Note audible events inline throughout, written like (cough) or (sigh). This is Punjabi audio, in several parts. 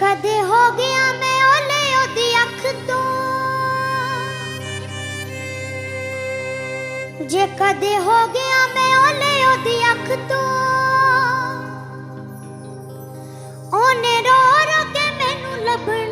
ਕਦੇ ਹੋ ਗਿਆ ਮੈਂ ਓਲੇ ਉਹਦੀ ਅੱਖ ਤੋਂ। ਜੇ ਕਦੇ ਹੋ ਗਿਆ ਮੈਂ ਓਲੇ ਉਹਦੀ ਅੱਖ ਤੋਂ। ਉਹਨੇ ਰੋ ਰੋ ਕੇ ਮੈਨੂੰ ਲੱਭਣਾ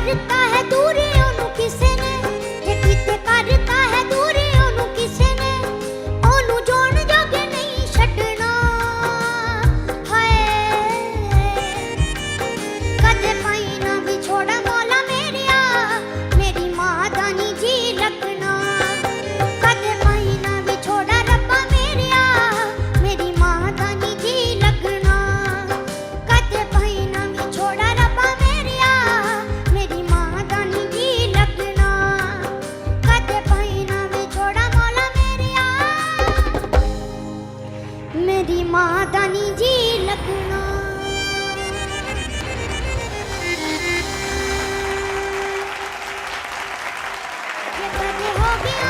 ਕਿਤੇ ਕਰਤਾ ਹੈ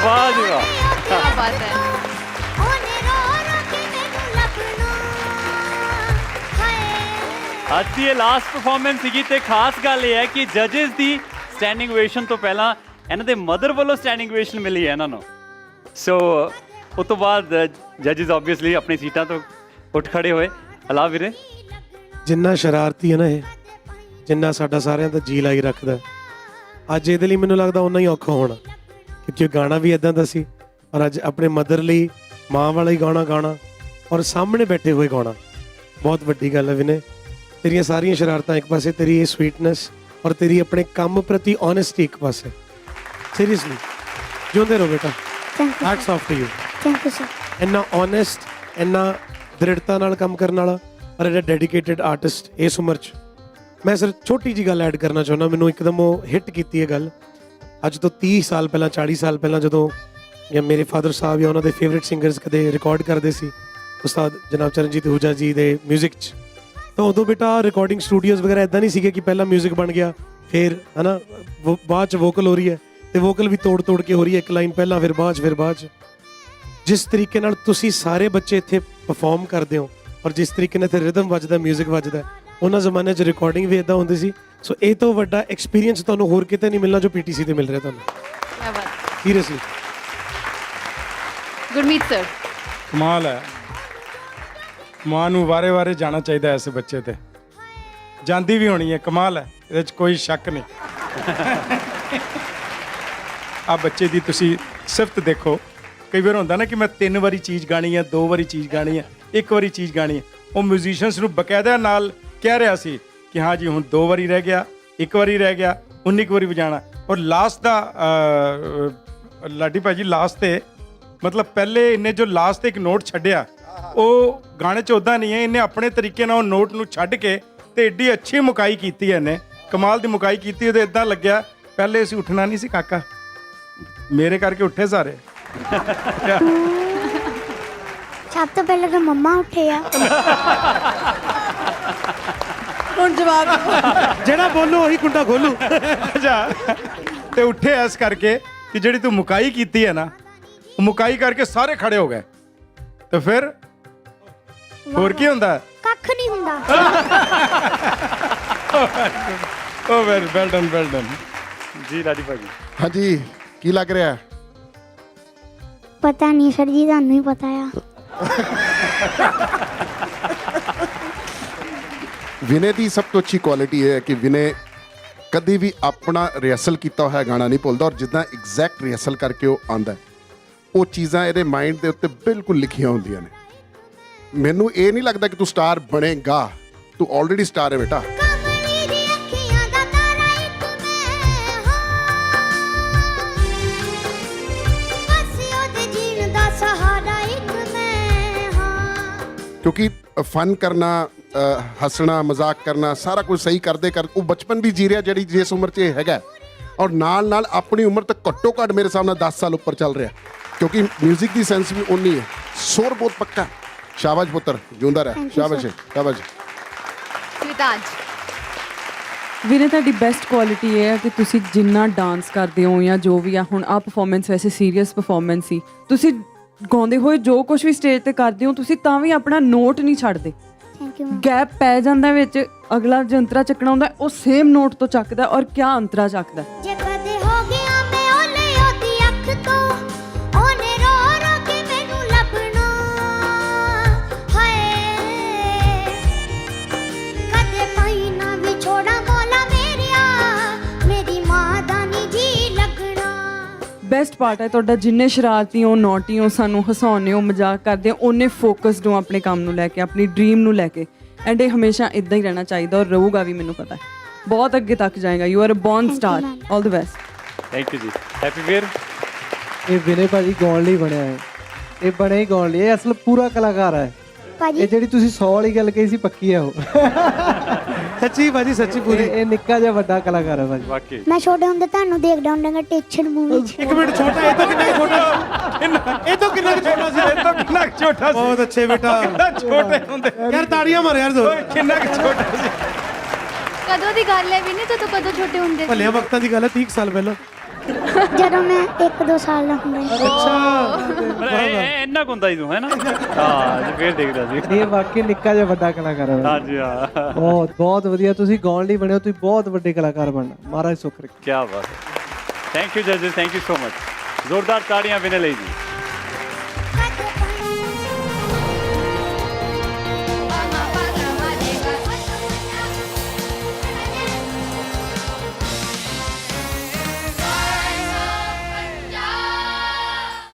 ਵਾਹ ਜੀ ਵਾਹ। ਕਿਆ ਬਾਤ ਹੈ। ਉਹਨੇ ਰੋ ਰੋ ਕੇ ਮੈਨੂੰ ਲੱਭਣਾ ਹਾਏ ਅੱਜ ਦੀ ਇਹ ਲਾਸਟ ਪਰਫਾਰਮੈਂਸ ਸੀਗੀ ਤੇ ਖਾਸ ਗੱਲ ਇਹ ਹੈ ਕਿ ਜੱਜਸ ਦੀ ਸਟੈਂਡਿੰਗ ਓਵੇਸ਼ਨ ਤੋਂ ਪਹਿਲਾਂ ਇਹਨਾਂ ਦੇ ਮਦਰ ਵੱਲੋਂ ਸਟੈਂਡਿੰਗ ਓਵੇਸ਼ਨ ਮਿਲੀ ਹੈ ਇਹਨਾਂ ਨੂੰ ਸੋ ਉਸ ਤੋਂ ਬਾਅਦ ਜੱਜਸ ਆਬਵੀਅਸਲੀ ਆਪਣੀ ਸੀਟਾਂ ਤੋਂ ਉੱਠ ਖੜੇ ਹੋਏ ਹਲਾ ਵੀਰੇ ਜਿੰਨਾ ਸ਼ਰਾਰਤੀ ਹੈ ਨਾ ਇਹ ਜਿੰਨਾ ਸਾਡਾ ਸਾਰਿਆਂ ਦਾ ਜੀ ਲਾਈ ਰੱਖਦਾ। ਅੱਜ ਇਹਦੇ ਲਈ ਮੈਨੂੰ ਲੱਗਦਾ ਉਨਾ ਹੀ ਔਖਾ ਹੋਣਾ ਕਿਉਂਕਿ ਇਹ ਗਾਣਾ ਵੀ ਇਦਾਂ ਦਾ ਸੀ ਔਰ ਅੱਜ ਆਪਣੇ ਮਦਰ ਲਈ ਮਾਂ ਵਾਲਾ ਹੀ ਗਾਣਾ ਗਾਣਾ ਔਰ ਸਾਹਮਣੇ ਬੈਠੇ ਹੋਏ ਗਾਣਾ ਬਹੁਤ ਵੱਡੀ ਗੱਲ ਹੈ ਵਿਨੇ ਤੇਰੀਆਂ ਸਾਰੀਆਂ ਸ਼ਰਾਰਤਾਂ ਇੱਕ ਪਾਸੇ ਤੇਰੀ ਇਹ ਸਵੀਟਨੈਸ ਔਰ ਤੇਰੀ ਆਪਣੇ ਕੰਮ ਪ੍ਰਤੀ ਓਨੈਸਟੀ ਇੱਕ ਪਾਸੇ। ਸੀਰੀਅਸਲੀ ਜਿਉਂਦੇ ਰਹੋ ਬੇਟਾ। Thank hats off to you thank you sir ਇੰਨਾ ਓਨੈਸਟ ਇੰਨਾ ਦ੍ਰਿੜਤਾ ਨਾਲ ਕੰਮ ਕਰਨ ਵਾਲਾ ਔਰ ਇਹਦਾ ਡੈਡੀਕੇਟਿਡ ਆਰਟਿਸਟ ਇਸ ਉਮਰ 'ਚ। ਮੈਂ ਸਿਰ ਛੋਟੀ ਜੀ ਗੱਲ ਐਡ ਕਰਨਾ ਚਾਹੁੰਦਾ ਮੈਨੂੰ ਇੱਕਦਮ ਉਹ ਹਿੱਟ ਕੀਤੀ ਹੈ ਗੱਲ ਅੱਜ ਤੋਂ 30 ਸਾਲ ਪਹਿਲਾਂ 40 ਸਾਲ ਪਹਿਲਾਂ ਜਦੋਂ ਜਾਂ ਮੇਰੇ ਫਾਦਰ ਸਾਹਿਬ ਜਾਂ ਉਹਨਾਂ ਦੇ ਫੇਵਰਿਟ ਸਿੰਗਰਸ ਕਦੇ ਰਿਕਾਰਡ ਕਰਦੇ ਸੀ ਉਸਤਾਦ ਜਨਾਬ ਚਰਨਜੀਤ ਹੂਜਾ ਜੀ ਦੇ 뮤직 'ਚ ਤਾਂ ਉਦੋਂ ਬੇਟਾ ਰਿਕਾਰਡਿੰਗ ਸਟੂਡੀਓਜ਼ ਵਗੈਰਾ ਇਦਾਂ ਨਹੀਂ ਸੀਗੇ ਕਿ ਪਹਿਲਾਂ 뮤직 ਬਣ ਗਿਆ ਫਿਰ ਹਨਾ ਵੋ- ਬਾਅਦ 'ਚ ਵੋਕਲ ਹੋ ਰਹੀ ਹੈ ਤੇ ਵੋਕਲ ਵੀ ਤੋੜ ਤੋੜ ਕੇ ਹੋ ਰਹੀ ਹੈ ਇੱਕ ਲਾਈਨ ਪਹਿਲਾਂ ਫਿਰ ਬਾਅਦ 'ਚ ਫਿਰ ਬਾਅਦ 'ਚ ਜਿਸ ਤਰੀਕੇ ਨਾਲ ਤੁਸੀਂ ਸਾਰੇ ਬੱਚੇ ਇੱਥੇ ਪਰਫਾਰਮ ਕਰਦੇ ਹੋ ਔਰ ਜਿਸ ਤਰੀਕੇ ਨਾਲ ਇੱਥੇ ਰਿਦਮ ਵੱਜਦਾ 뮤직 ਵੱਜਦਾ ਉਹਨਾਂ ਜ਼ਮਾਨੇ 'ਚ ਰਿਕਾਰਡਿੰਗ ਵੀ ਇਦਾਂ ਹੁੰਦੀ ਸੀ। ਸੋ ਇਹ ਤੋਂ ਵੱਡਾ ਐਕਸਪੀਰੀਅੰਸ ਤੁਹਾਨੂੰ ਹੋਰ ਕਿਤੇ ਨਹੀਂ ਮਿਲਣਾ ਜੋ ਪੀਟੀਸੀ ਤੇ ਮਿਲ ਰਿਹਾ ਤੁਹਾਨੂੰ। ਕੀ ਬਾਤ ਸੀਰੀਅਸਲੀ ਗੁਰਮੀਤ ਸਰ ਕਮਾਲ ਹੈ। ਮਾਂ ਨੂੰ ਵਾਰੇ-ਵਾਰੇ ਜਾਣਾ ਚਾਹੀਦਾ ਇਸ ਬੱਚੇ ਤੇ। ਜਾਂਦੀ ਵੀ ਹੋਣੀ ਹੈ ਕਮਾਲ ਹੈ। ਇਹਦੇ 'ਚ ਕੋਈ ਸ਼ੱਕ ਨਹੀਂ। ਆ ਬੱਚੇ ਦੀ ਤੁਸੀਂ ਸਿਫਤ ਦੇਖੋ। ਕਈ ਵਾਰ ਹੁੰਦਾ ਨਾ ਕਿ ਮੈਂ ਤਿੰਨ ਵਾਰੀ ਚੀਜ਼ ਗਾਣੀ ਹੈ ਦੋ ਵਾਰੀ ਚੀਜ਼ ਗਾਣੀ ਹੈ ਇੱਕ ਵਾਰੀ ਚੀਜ਼ ਗਾਣੀ ਹੈ। ਉਹ ਮਿਊਜ਼ੀਸ਼ੀਅਨਸ ਨੂੰ ਬਕਾਇਦਾ ਨਾਲ ਕਹਿ ਰਿਹਾ ਸੀ ਕਿ ਹਾਂ ਜੀ ਹੁਣ ਦੋ ਵਾਰੀ ਰਹਿ ਗਿਆ ਇੱਕ ਵਾਰੀ ਰਹਿ ਗਿਆ 19 ਕੁ ਵਾਰੀ ਵਜਾਣਾ। ਔਰ ਲਾਸਟ ਦਾ ਲਾਡੀ ਭਾਜੀ ਲਾਸਟ ਤੇ ਮਤਲਬ ਪਹਿਲੇ ਇਹਨੇ ਜੋ ਲਾਸਟ ਤੇ ਇੱਕ ਨੋਟ ਛੱਡਿਆ ਉਹ ਗਾਣੇ 'ਚ ਉਦਾਂ ਨਹੀਂ ਹੈ ਇਹਨੇ ਆਪਣੇ ਤਰੀਕੇ ਨਾਲ ਉਹ ਨੋਟ ਨੂੰ ਛੱਡ ਕੇ ਤੇ ਏਡੀ ਅੱਛੀ ਮੁਕਾਈ ਕੀਤੀ ਇਹਨੇ ਕਮਾਲ ਦੀ ਮੁਕਾਈ ਕੀਤੀ ਉਹਦੇ ਇਦਾਂ ਲੱਗਿਆ ਪਹਿਲੇ ਅਸੀਂ ਉੱਠਣਾ ਨਹੀਂ ਸੀ ਕਾਕਾ ਮੇਰੇ ਕਰਕੇ ਉੱਠੇ ਸਾਰੇ। ਸਭ ਤੋਂ ਪਹਿਲਾਂ ਤਾਂ ਮੰਮਾ ਉੱਠੇ ਆ। (laughs) ਜਵਾਬ। ਜਿਹੜਾ ਬੋਲੂ ਉਹੀ ਕੁੰਡਾ ਖੋਲੂ। ਅੱਛਾ। ਤੇ ਉੱਠੇ ਇਸ ਕਰਕੇ ਕਿ ਜਿਹੜੀ ਤੂੰ ਮੁਕਾਈ ਕੀਤੀ ਹੈ ਨਾ ਉਹ ਮੁਕਾਈ ਕਰਕੇ ਸਾਰੇ ਖੜੇ ਹੋ ਗਏ। ਤੇ ਫਿਰ ਹੋਰ ਕੀ ਹੁੰਦਾ? ਕੱਖ ਨਹੀਂ ਹੁੰਦਾ। ਓ well well done well done. ਜੀ ਰਾਜੀ ਭਾਜੀ। ਹਾਂਜੀ ਕੀ ਲੱਗ ਰਿਹਾ? ਪਤਾ ਨਹੀਂ ਸਰ ਜੀ ਤੁਹਾਨੂੰ ਹੀ ਪਤਾ ਆ। ਵਿਨੇ ਦੀ ਸਭ ਤੋਂ ਅੱਛੀ ਕੁਆਲਿਟੀ ਇਹ ਹੈ ਕਿ ਵਿਨੇ ਕਦੀ ਵੀ ਆਪਣਾ ਰਿਹਰਸਲ ਕੀਤਾ ਹੋਇਆ ਗਾਣਾ ਨਹੀਂ ਭੁੱਲਦਾ ਔਰ ਜਿੱਦਾਂ ਐਗਜ਼ੈਕਟ ਰਿਹਰਸਲ ਕਰਕੇ ਉਹ ਆਂਦਾ ਉਹ ਚੀਜ਼ਾਂ ਇਹਦੇ ਮਾਈਂਡ ਦੇ ਉੱਤੇ ਬਿਲਕੁਲ ਲਿਖੀਆਂ ਹੁੰਦੀਆਂ ਨੇ। ਮੈਨੂੰ ਇਹ ਨਹੀਂ ਲੱਗਦਾ ਕਿ ਤੂੰ ਸਟਾਰ ਬਣੇਗਾ। ਤੂੰ ਆਲਰੇਡੀ ਸਟਾਰ ਹੈ ਬੇਟਾ। ਕਿਉਂਕਿ ਫਨ ਕਰਨਾ ਹੱਸਣਾ ਮਜ਼ਾਕ ਕਰਨਾ ਸਾਰਾ ਕੁਝ ਸਹੀ ਕਰਦੇ ਕਰ ਉਹ ਬਚਪਨ ਵੀ ਜੀ ਰਿਹਾ ਜਿਹੜੀ ਜਿਸ ਉਮਰ 'ਚ ਇਹ ਹੈਗਾ। ਔਰ ਨਾਲ ਨਾਲ ਆਪਣੀ ਉਮਰ ਤੋਂ ਘੱਟੋ ਘੱਟ ਮੇਰੇ ਸਾਹਮਣੇ 10 ਸਾਲ ਉੱਪਰ ਚੱਲ ਰਿਹਾ। ਕਿਉਂਕਿ 뮤직 ਦੀ ਸੈਂਸ ਵੀ ਉਨੀ ਹੈ। ਸੁਰ ਬਹੁਤ ਪੱਕਾ। ਸ਼ਾਬਾਸ਼ ਪੁੱਤਰ ਜਿਉਂਦਾ ਰਹਿ। ਸ਼ਾਬਾਸ਼. ਸ਼ਾਬਾਸ਼ ਸਵਿਤਾਜ ਵੀਰੇ ਤੁਹਾਡੀ ਬੈਸਟ ਕੁਆਲਿਟੀ ਇਹ ਹੈ ਕਿ ਤੁਸੀਂ ਜਿੰਨਾ ਡਾਂਸ ਕਰਦੇ ਹੋ ਜਾਂ ਜੋ ਵੀ ਆ ਹੁਣ ਆ ਪਰਫਾਰਮੈਂਸ ਵੈਸੇ ਸੀਰੀਅਸ ਪਰਫਾਰਮੈਂਸ ਸੀ। ਤੁਸੀਂ ਗਾਉਂਦੇ ਹੋਏ ਜੋ ਕੁਝ ਵੀ ਸਟੇਜ ਤੇ ਕਰਦੇ ਹੋ ਤੁਸੀਂ ਤਾਂ ਵੀ ਆਪਣਾ ਨੋਟ ਨਹੀਂ ਛੱਡਦੇ। ਗੈਪ ਪੈ ਜਾਂਦਾ ਵਿੱਚ ਅਗਲਾ ਜੰਤਰਾ ਚੱਕਣਾ ਹੁੰਦਾ ਉਹ ਸੇਮ ਨੋਟ ਤੋਂ ਚੱਕਦਾ ਔਰ ਕਿਆ ਅੰਤਰਾ ਚੱਕਦਾ? ਜੇ ਬੈਸਟ ਪਾਰਟ ਹੈ ਤੁਹਾਡਾ ਜਿੰਨੇ ਸ਼ਰਾਰਤੀ ਹੋ ਨੌਟੀ ਹੋ ਸਾਨੂੰ ਹਸਾਉਂਦੇ ਹੋ ਮਜ਼ਾਕ ਕਰਦੇ ਹੋ ਉਹਨੇ ਫੋਕਸਡ ਹੋ ਆਪਣੇ ਕੰਮ ਨੂੰ ਲੈ ਕੇ ਆਪਣੀ ਡ੍ਰੀਮ ਨੂੰ ਲੈ ਕੇ। ਐਂਡ ਇਹ ਹਮੇਸ਼ਾ ਇਦਾਂ ਹੀ ਰਹਿਣਾ ਚਾਹੀਦਾ ਔਰ ਰਹੂਗਾ ਵੀ ਮੈਨੂੰ ਪਤਾ ਹੈ। ਬਹੁਤ ਅੱਗੇ ਤੱਕ ਜਾਏਗਾ। You are a born star. All the best thank you ਜੀ। ਹੈਪੀ ਵੀਰ ਇਹ ਵਿਨੇ ਭਾਜੀ ਗਾਉਣ ਲਈ ਬਣਿਆ ਹੈ। ਇਹ ਬਣਿਆ ਹੀ ਗਾਉਣ ਲਈ। ਇਹ ਅਸਲ ਪੂਰਾ ਕਲਾਕਾਰ ਹੈ। ਇਹ ਜਿਹੜੀ ਤੁਸੀਂ 100 ਵਾਲੀ ਗੱਲ ਕਹੀ ਸੀ ਪੱਕੀ ਹੈ ਉਹ। ਸੱਚੀ ਭਾਜੀ ਸੱਚੀ ਪੂਰੀ। ਇਹ ਨਿੱਕਾ ਜਿਹਾ ਵੱਡਾ ਕਲਾਕਾਰ ਹੈ ਭਾਜੀ। ਵਾਕਈ। ਮੈਂ ਛੋਟੇ ਹੁੰਦੇ ਤੁਹਾਨੂੰ ਦੇਖਦਾ ਹੁੰਦਾ ਟੀਚਰ ਮੂਵੀ ਚ। ਇੱਕ ਮਿੰਟ ਛੋਟਾ ਇਹ ਤਾਂ ਕਿੰਨਾ ਕੁ ਛੋਟਾ? ਇਹ ਤਾਂ ਕਿੰਨਾ ਕੁ ਛੋਟਾ ਸੀ? ਇਹ ਤਾਂ ਕਿੰਨਾ ਕੁ ਛੋਟਾ ਸੀ? ਬਹੁਤ ਅੱਛੇ ਬੇਟਾ। ਕਿੰਨਾ ਛੋਟੇ ਹੁੰਦੇ? ਯਾਰ ਤਾੜੀਆਂ ਮਾਰ ਯਾਰ ਦੋ ਓਏ ਕਿੰਨਾ ਕੁ ਛੋਟਾ ਸੀ? ਕਦੋਂ ਦੀ ਗੱਲ ਹੈ ਵੀ ਨਹੀਂ ਤੂੰ ਕਦੋਂ ਛੋਟੇ ਹੁੰਦੇ ਸੀ? ਭੱਲਿਆਂ ਵਕਤਾਂ ਦੀ ਗੱਲ ਹੈ 30 ਕੁ ਸਾਲ ਪਹਿਲਾਂ। ਜਦੋਂ ਮੈਂ 1-2 ਸਾਲ ਦਾ ਹੁੰਦਾ ਸੀ। ਇੰਨਾ ਕੁ ਹੁੰਦਾ ਹੀ ਤੂੰ ਹੈ ਨਾ? ਹਾਂ ਜੀ ਫੇਰ ਦੇਖਦਾ ਸੀ। ਇਹ ਵਾਕਈ ਨਿੱਕਾ ਜਿਹਾ ਵੱਡਾ ਕਲਾਕਾਰ ਹੈ। ਹਾਂਜੀ ਹਾਂ। ਬਹੁਤ ਬਹੁਤ ਵਧੀਆ। ਤੁਸੀਂ ਗਾਉਣ ਲਈ ਬਣੇ ਹੋ ਤੁਸੀਂ ਬਹੁਤ ਵੱਡੇ ਕਲਾਕਾਰ ਬਣਨਾ। ਮਹਾਰਾਜ ਸੁੱਖ ਰੱਖੇ। ਕੀ ਬਾਤ ਹੈ। ਥੈਂਕ ਯੂ ਜੱਜਸ ਥੈਂਕ ਯੂ ਸੋ ਮਚ ਜ਼ੋਰਦਾਰ ਤਾੜੀਆਂ ਵਿਨੇ ਲਈ ਜੀ।